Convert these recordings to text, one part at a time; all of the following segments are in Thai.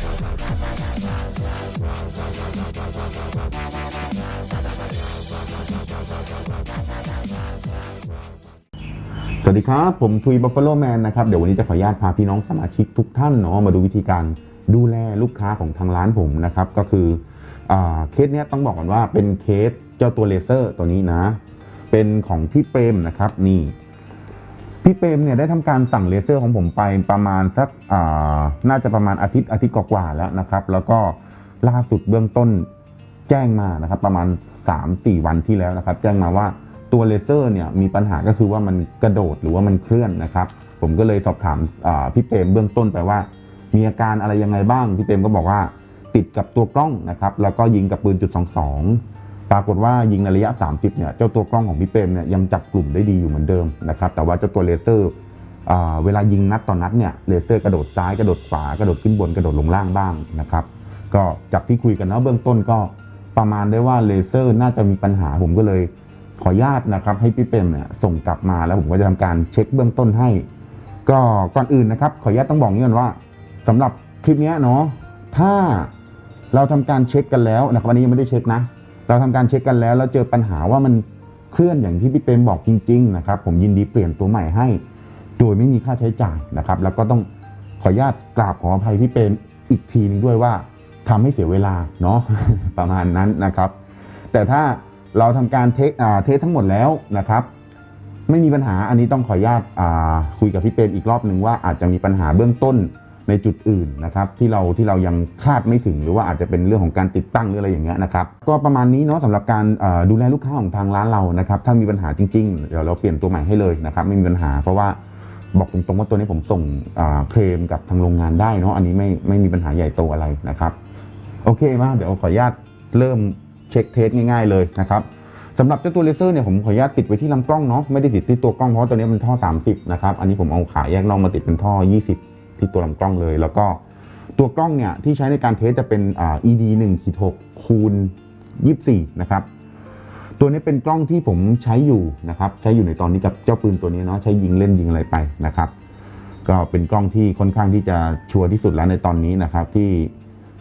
สวัสดีครับ ผมทุยบัฟฟ a โลแมนนะครับ เดี๋ยววันนี้จะขออนุญาตพาพี่น้องสมาชิกทุกท่านเนาะมาดูวิธีการดูแลลูกค้าของทางร้านผมนะครับ ก็คืออเคสเนี้ยต้องบอกก่อนว่าเป็นเคสเจ้าตัวเลเซอร์ตัวนี้นะ เป็นของพี่เปรมนะครับนี่ พี่เปรมเนี่ยได้ทำการสั่งเลเซอร์ของผมไปประมาณสักอ่าน่าจะประมาณอาทิตย์อาทิตย์กว่าๆแล้วนะครับ แล้วก็ล่าสุดเบื้องต้นแจ้งมานะครับ ประมาณ 3-4 วันที่แล้วนะครับ แจ้งมาว่าตัวเลเซอร์เนี่ยมีปัญหาก็คือว่ามันกระโดดหรือว่ามันเคลื่อนนะครับ ผมก็เลยสอบถามอ่าพี่เปรมเบื้องต้นไปว่า มีอาการอะไรยังไงบ้างพี่เปรมก็บอกว่าติดกับตัวกล้องนะครับ แล้วก็ยิงกับปืนจุด22 ปรากฏว่ายิงในระยะ 30เนี่ยเจ้าตัวกล้องของพี่เปรมเนี่ยยังจับกลุ่มได้ดีอยู่เหมือนเดิมนะครับแต่ว่าเจ้าตัวเลเซอร์เวลายิงนัดต่อนนัดเนี่ยเลเซอร์กระโดดซ้ายกระโดดขวากระโดดขึ้นบนกระโดดลงล่างบ้างนะครับก็จากที่คุยกันเนาะเบื้องต้นก็ประมาณได้ว่าเลเซอร์น่าจะมีปัญหาผมก็เลยขออนุญาตนะครับให้พี่เปรมเนี่ยส่งกลับมาแล้วผมก็จะทำการเช็คเบื้องต้นให้ ก็ก่อนอื่นนะครับขออนุญาตต้องบอกนี้ก่อนว่าสำหรับคลิปเนี้ยเนาะถ้าเราทำการเช็คกันแล้วนะครับวันนี้ยังไม่ได้เช็คนะ เราทำการเช็คกันแล้วแล้วเจอปัญหาว่ามันเคลื่อนอย่างที่พี่เปรมบอกจริง ๆ นะครับ ผมยินดีเปลี่ยนตัวใหม่ให้ โดยไม่มีค่าใช้จ่ายนะครับ แล้วก็ต้องขออนุญาตกราบขออภัยพี่เปรมอีกทีหนึงด้วยว่าทำให้เสียเวลาเนาะประมาณนั้นนะครับ แต่ถ้าเราทำการเทคอ่าเทสทั้งหมดแล้วนะครับ ไม่มีปัญหาอันนี้ต้องขออนุญาตคุยกับพี่เปรมอีกรอบหนึ่งว่าอาจจะมีปัญหาเบื้องต้น ในจุดอื่นนะครับที่เราที่เรายังคาดไม่ถึง หรือว่าอาจจะเป็นเรื่องของการติดตั้งหรืออะไรอย่างเงี้ยนะครับก็ประมาณนี้เนาะสำหรับการดูแลลูกค้าของทางร้านเรานะครับถ้ามีปัญหาจริงๆ เดี๋ยวเราเปลี่ยนตัวใหม่ให้เลยนะครับไม่มีปัญหาเพราะว่าบอกตรงๆว่าตัวนี้ผมส่งเคลมกับทางโรงงานได้เนาะอันนี้ไม่ไม่มีปัญหาใหญ่โตอะไรนะครับโอเคมาเดี๋ยวขออนุญาตเริ่มเช็คเทสง่ายๆเลยนะครับสำหรับเจ้าตัวเลเซอร์เนี่ยผมขออนุญาตติดไว้ที่ลำกล้องเนาะไม่ได้ติดที่ตัวกล้องเพราะตัวนี้มันท่อ 30 นะครับ อันนี้ผมเอาขาแยกน่องมาติดเป็นท่อ 20 ที่ตัวลำกล้องเลย แล้วก็ตัวกล้องเนี่ยที่ใช้ในการเทสจะเป็น ED 1ขีด6คูณ24 นะครับ ตัวนี้เป็นกล้องที่ผมใช้อยู่นะครับ ใช้อยู่ในตอนนี้กับเจ้าปืนตัวนี้เนาะใช้ยิงเล่นยิงอะไรไปนะครับ ก็เป็นกล้องที่ค่อนข้างที่จะชัวร์ที่สุดแล้วในตอนนี้นะครับ ที่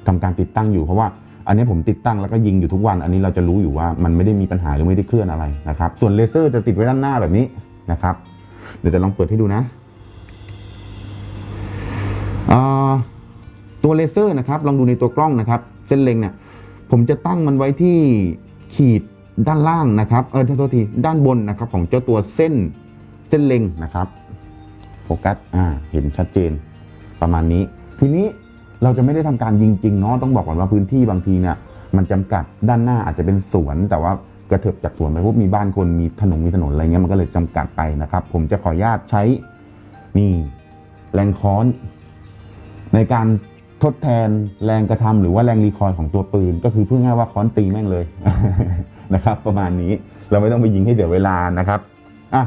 ทำการติดตั้งอยู่เพราะว่าอันนี้ผมติดตั้งแล้วก็ยิงอยู่ทุกวัน อันนี้เราจะรู้อยู่ว่ามันไม่ได้มีปัญหาหรือไม่ได้เคลื่อนอะไรนะครับ ส่วนเลเซอร์จะติดไว้ด้านหน้าแบบนี้นะครับ เดี๋ยวจะลองเปิดให้ดูนะ ตัวเลเซอร์นะครับลองดูในตัวกล้องนะครับ เส้นเล็งเนี่ยผมจะตั้งมันไว้ที่ขีดด้านล่างนะครับเออโทษทีด้านบนนะครับ ของเจ้าตัวเส้นเส้นเล็งนะครับโฟกัสอ่าเห็นชัดเจนประมาณนี้ ทีนี้เราจะไม่ได้ทำการยิงจริงเนาะต้องบอกก่อนว่าพื้นที่บางทีเนี่ยมันจำกัดด้านหน้าอาจจะเป็นสวน แต่ว่ากระเถิบจากสวนไปปุ๊บมีบ้านคนมีถนนมีถนนอะไรเงี้ยมันก็เลยจำกัดไปนะครับ ผมจะขออนุญาตใช้นี่แรงค้อน ในการทดแทนแรงกระทำหรือว่าแรงรีคอยล์ของตัวปืน ก็คือพูดง่ายว่าค้อนตีแม่งเลยนะครับ ประมาณนี้เราไม่ต้องไปยิงให้เสียเวลานะครับอะ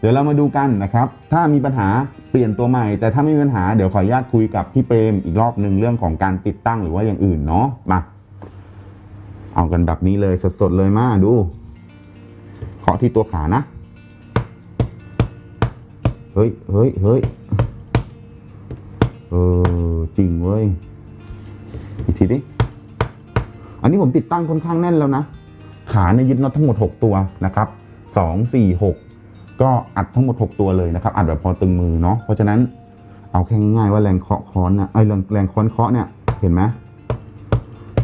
เดี๋ยวเรามาดูกันนะครับ ถ้ามีปัญหาเปลี่ยนตัวใหม่ แต่ถ้าไม่มีปัญหาเดี๋ยวขออนุญาตคุยกับพี่เปรมอีกรอบหนึ่งเรื่องของการติดตั้งหรือว่าอย่างอื่นเนาะมาเอากันแบบนี้เลยสดๆเลยมาดูเคาะที่ตัวขานะ เฮ้ยเฮ้ยเฮ้ย ออจริงเว้ย อีกทีดิ อันนี้ผมติดตั้งค่อนข้างแน่นแล้วนะ ขาเนี่ยยึดน็อตทั้งหมด 6 ตัวนะครับสองสี่หกก็อัดทั้งหมด 6 ตัวเลยนะครับ อัดแบบพอตึงมือเนาะ เพราะฉะนั้นเอาแค่ง่ายๆว่าแรงเคาะค้อนนะไอ้แรงแรงค้อนเคาะเนี่ย เห็นไหม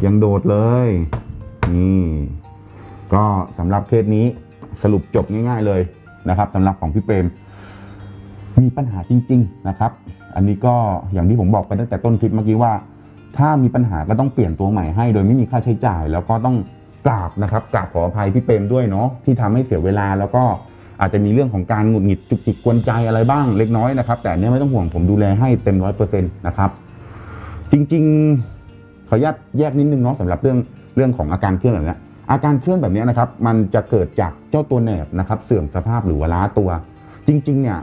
ยังโดดเลย นี่ ก็สำหรับเคสนี้สรุปจบง่าย ๆเลยนะครับสำหรับของพี่เปรม มีปัญหาจริง ๆ นะครับ อันนี้ก็อย่างที่ผมบอกไปตั้งแต่ต้นคลิปเมื่อกี้ว่า ถ้ามีปัญหาก็ต้องเปลี่ยนตัวใหม่ให้ โดยไม่มีค่าใช้จ่าย แล้วก็ต้องกราบนะครับกราบขออภัยพี่เปรมด้วยเนาะที่ทำให้เสียเวลาแล้วก็อาจจะมีเรื่องของการหงุดหงิดจุกจิกกวนใจอะไรบ้างเล็กน้อยนะครับ แต่เนี้ยไม่ต้องห่วงผมดูแลให้เต็มร้อยเปอร์เซ็นต์นะครับ จริงๆ ขออนุญาตแยกนิดนึงเนาะสำหรับเรื่องเรื่องของอาการเคลื่อนแบบนี้อาการเคลื่อนแบบนี้นะครับ มันจะเกิดจากเจ้าตัวแหนบนะครับ เสื่อมสภาพหรือว่าล้าตัว จริง ๆ เนี่ย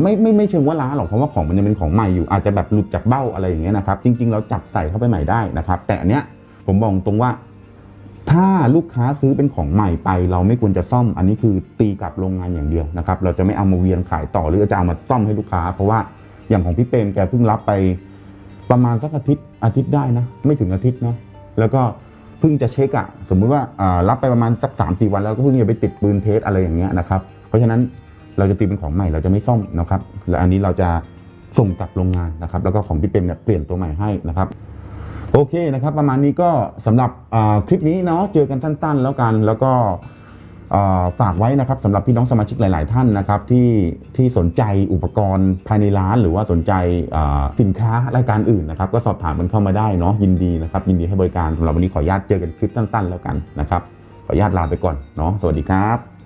ไม่ไม่ไม่เชิงว่าล้าหรอกเพราะว่าของมันยังเป็นของใหม่อยู่อาจจะแบบหลุดจากเบ้าอะไรอย่างเงี้ยนะครับจริง ๆ เราจับใส่เข้าไปใหม่ได้นะครับ แต่อันเนี้ยผมบอกตรงว่า ถ้าลูกค้าซื้อเป็นของใหม่ไป เราไม่ควรจะซ่อม อันนี้คือตีกลับโรงงานอย่างเดียวนะครับ เราจะไม่เอามาเวียนขายต่อหรือจะเอามาซ่อมให้ลูกค้า เพราะว่าอย่างของพี่เปรมแกเพิ่งรับไป ประมาณสักอาทิตย์อาทิตย์ได้นะ ไม่ถึงอาทิตย์เนาะแล้วก็เพิ่งจะเช็คอะสมมุติว่าอ่ารับไปประมาณสักสามสี่วันแล้วก็เพิ่งจะไปติดปืนเทสอะไรอย่างเงี้ยนะครับเพราะฉะนั้น เราจะตีเป็นของใหม่เราจะไม่ซ่อมนะครับ และอันนี้เราจะส่งกลับโรงงานนะครับ แล้วก็ของพี่เป็นเนี่ยเปลี่ยนตัวใหม่ให้นะครับโอเคนะครับ ประมาณนี้ก็สำหรับคลิปนี้เนาะเจอกันสั้น ๆ แล้วกันแล้วก็ฝากไว้นะครับสำหรับพี่น้องสมาชิกหลาย ๆ ท่านนะครับที่ที่สนใจอุปกรณ์ภายในร้าน หรือว่าสนใจสินค้ารายการอื่นนะครับ ก็สอบถามกันเข้ามาได้เนาะยินดีนะครับ ยินดีให้บริการสำหรับวันนี้ขออนุญาตเจอกันคลิปสั้น ๆ แล้วกันนะครับขออนุญาตลาไปก่อนเนาะสวัสดีครับ